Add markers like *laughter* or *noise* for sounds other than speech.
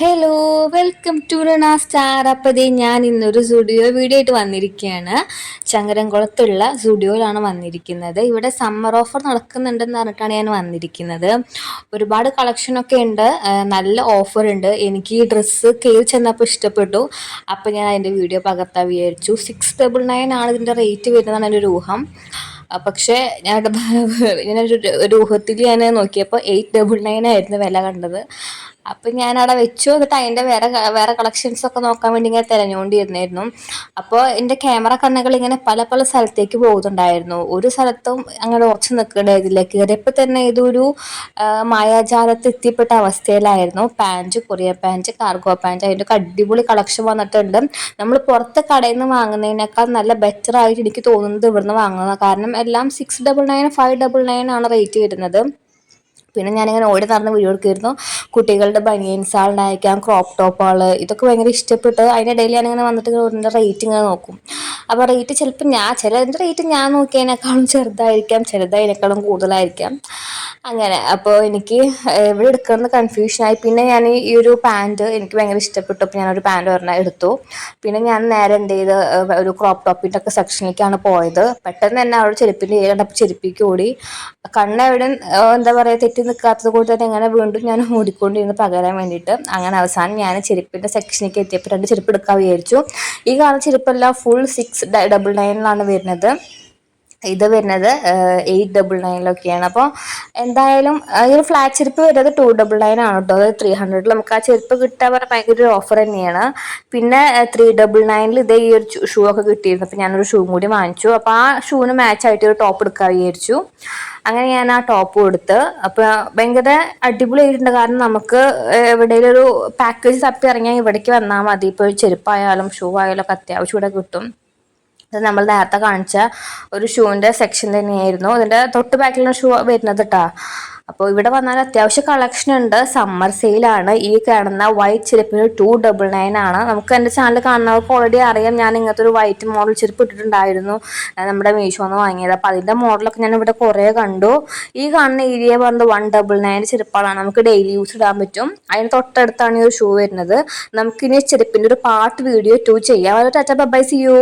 Hello welcome to Rana star അപ്പോൾ ദേ ഞാൻ ഇന്നൊരു സ്റ്റുഡിയോ വീഡിയോ ആയിട്ട് വന്നിരിക്കുകയാണ്. ചങ്ങരംകുളത്തുള്ള സ്റ്റുഡിയോയിലാണ് വന്നിരിക്കുന്നത്. ഇവിടെ സമ്മർ ഓഫർ നടക്കുന്നുണ്ടെന്ന് പറഞ്ഞിട്ടാണ് ഞാൻ വന്നിരിക്കുന്നത്. ഒരുപാട് കളക്ഷനൊക്കെ ഉണ്ട്. നല്ല ഓഫർ ഉണ്ട്. എനിക്ക് ഈ ഡ്രസ്സ് കയറി ചെന്നപ്പോൾ ഇഷ്ടപ്പെട്ടു. അപ്പോൾ ഞാൻ അതിന്റെ വീഡിയോ പകർത്താൻ വിചാരിച്ചു. സിക്സ് ഡബിൾ നയൻ ആണ് ഇതിന്റെ റേറ്റ് വരുന്നതാണ് എന്റെ ഒരു ഊഹം. പക്ഷേ ഞാൻ *laughs* ഇങ്ങനെ ഒരു ഊഹത്തിൽ ഞാൻ നോക്കിയപ്പോൾ എയ്റ്റ് ഡബിൾ നയൻ ആയിരുന്നു വില കണ്ടത്. അപ്പം ഞാൻ അവിടെ വെച്ചു എന്നിട്ട് അതിന്റെ വേറെ വേറെ കളക്ഷൻസ് ഒക്കെ നോക്കാൻ വേണ്ടി ഇങ്ങനെ തിരഞ്ഞുകൊണ്ടിരുന്നായിരുന്നു അപ്പോൾ എന്റെ ക്യാമറ കണ്ണുകൾ ഇങ്ങനെ പല പല സ്ഥലത്തേക്ക് പോകുന്നുണ്ടായിരുന്നു. ഒരു സ്ഥലത്തും അങ്ങനെ ഉറച്ചു നിൽക്കേണ്ടതില്ല. കയറിയപ്പോൾ തന്നെ ഇതൊരു മായാജാലത്ത് എത്തിപ്പെട്ട അവസ്ഥയിലായിരുന്നു. Pant Korea pant cargo pant അതിന്റെ ഒക്കെ അടിപൊളി കളക്ഷൻ വന്നിട്ടുണ്ട്. നമ്മൾ പുറത്ത് കടയിൽ നിന്ന് വാങ്ങുന്നതിനേക്കാൾ നല്ല ബെറ്റർ ആയിട്ട് എനിക്ക് തോന്നുന്നത് ഇവിടുന്ന് വാങ്ങുന്നത് കാരണം എല്ലാം six double nine five double nine ആണ് റേറ്റ് വരുന്നത്. പിന്നെ ഞാനിങ്ങനെ ഓടി നടന്ന് വീഡിയോ എടുക്കുമായിരുന്നു കുട്ടികളുടെ ബനിയൻസ് ആളുണ്ടായിരിക്കാം ക്രോപ്പ് ടോപ്പുകൾ ഇതൊക്കെ ഭയങ്കര ഇഷ്ടപ്പെട്ട് അതിന്റെ ഇടയിൽ ഞാനിങ്ങനെ വന്നിട്ട് ഇതിന്റെ റേറ്റ് ഇങ്ങനെ നോക്കും. അപ്പോൾ റേറ്റ് ചിലപ്പോൾ ഞാൻ ചിലതിന്റെ റേറ്റ് ഞാൻ നോക്കിയതിനേക്കാളും ചെറുതായിരിക്കാം ചിലതതിനേക്കാളും കൂടുതലായിരിക്കാം. അങ്ങനെ. അപ്പോൾ എനിക്ക് എവിടെ എടുക്കണമെന്ന് കൺഫ്യൂഷനായി പിന്നെ ഞാൻ ഈ ഒരു പാന്റ് എനിക്ക് ഭയങ്കര ഇഷ്ടപ്പെട്ടു. അപ്പോൾ ഞാനൊരു പാന്റ് ഒരെണ്ണം എടുത്തു. പിന്നെ ഞാൻ നേരെ എന്ത് ചെയ്ത് ഒരു ക്രോപ്പ് ടോപ്പിന്റെ ഒക്കെ സെക്ഷനിലേക്കാണ് പോയത്. പെട്ടെന്ന് തന്നെ അവിടെ ചെരുപ്പിന്റെ ഏരിയ കണ്ടപ്പോൾ ചെരുപ്പിക്ക് ഓടി. കണ്ണെവിടെ എന്താ പറയുക തെറ്റി നിൽക്കാത്തത് കൊണ്ട് തന്നെ അങ്ങനെ വീണ്ടും ഞാൻ ഓടിക്കൊണ്ടിരുന്ന് പകരാൻ വേണ്ടിയിട്ട്. അങ്ങനെ അവസാനം ഞാൻ ചെരുപ്പിന്റെ സെക്ഷനിലേക്ക് എത്തിയപ്പോൾ രണ്ട് ചെരുപ്പ് എടുക്കാൻ വിചാരിച്ചു. ഈ കാണുന്ന ചെരുപ്പെല്ലാം ഫുൾ സിക്സ് ഡബിൾ നയനിലാണ് വരുന്നത്. ഇത് വരുന്നത് എയ്റ്റ് ഡബിൾ നയനിലൊക്കെയാണ് അപ്പോൾ എന്തായാലും ഈ ഒരു ഫ്ലാറ്റ് ചെരുപ്പ് വരുന്നത് ടു ഡബിൾ നയൻ ആണ് കേട്ടോ അത് ത്രീ ഹൺഡ്രഡിൽ നമുക്ക് ആ ചെരുപ്പ് കിട്ടാൻ പറഞ്ഞാൽ ഭയങ്കര ഒരു ഓഫർ തന്നെയാണ്. പിന്നെ ത്രീ ഡബിൾ നയനിൽ ഇതേ ഈ ഒരു ഷൂ ഒക്കെ കിട്ടിയിരുന്നു. അപ്പോൾ ഞാനൊരു ഷൂ കൂടി വാങ്ങിച്ചു. അപ്പോൾ ആ ഷൂവിന് മാച്ച് ആയിട്ട് ഒരു ടോപ്പ് എടുക്കാൻ വിചാരിച്ചു. അങ്ങനെ ഞാൻ ആ ടോപ്പ് കൊടുത്ത് അപ്പോൾ ഭയങ്കര അടിപൊളിയായിട്ടുണ്ട്. കാരണം നമുക്ക് എവിടെയെങ്കിലും ഒരു പാക്കേജ് തപ്പി ഇറങ്ങിയാൽ ഇവിടേക്ക് വന്നാൽ മതി. ഇപ്പോൾ ചെരുപ്പായാലും ഷൂ ആയാലും ഒക്കെ അത്യാവശ്യം ഇവിടെ കിട്ടും. ഇത് നമ്മൾ നേരത്തെ കാണിച്ച ഒരു ഷൂവിന്റെ സെക്ഷൻ തന്നെയായിരുന്നു. അതിന്റെ തൊട്ട് ബാക്കിലുള്ള ഷൂ വരുന്നത് കേട്ടോ അപ്പോൾ ഇവിടെ വന്നാൽ അത്യാവശ്യം കളക്ഷൻ ഉണ്ട്. സമ്മർ സെയിലാണ് ഈ കാണുന്ന വൈറ്റ് ചെരുപ്പിന് ടു ഡബിൾ നയൻ ആണ്. നമുക്ക് എന്റെ ചാനൽ കാണുന്നവർക്ക് ഓൾറെഡി അറിയാം. ഞാൻ ഇങ്ങനത്തെ ഒരു വൈറ്റ് മോഡൽ ചെരുപ്പ് ഇട്ടിട്ടുണ്ടായിരുന്നു. നമ്മുടെ മീഷോന്ന് വാങ്ങിയത്. അപ്പോൾ അതിന്റെ മോഡലൊക്കെ ഞാൻ ഇവിടെ കുറേ കണ്ടു. ഈ കാണുന്ന ഏരിയ പറഞ്ഞത് വൺ ഡബിൾ നയൻ ചെരുപ്പുകളാണ് നമുക്ക് ഡെയിലി യൂസ് ഇടാൻ പറ്റും. അതിന് തൊട്ടടുത്താണ് ഈ ഒരു ഷൂ വരുന്നത്. നമുക്കിനി ചെരുപ്പിന്റെ ഒരു പാർട്ട് വീഡിയോ ടു ചെയ്യാം. അതൊരു ടാറ്റ ബൈ സി യു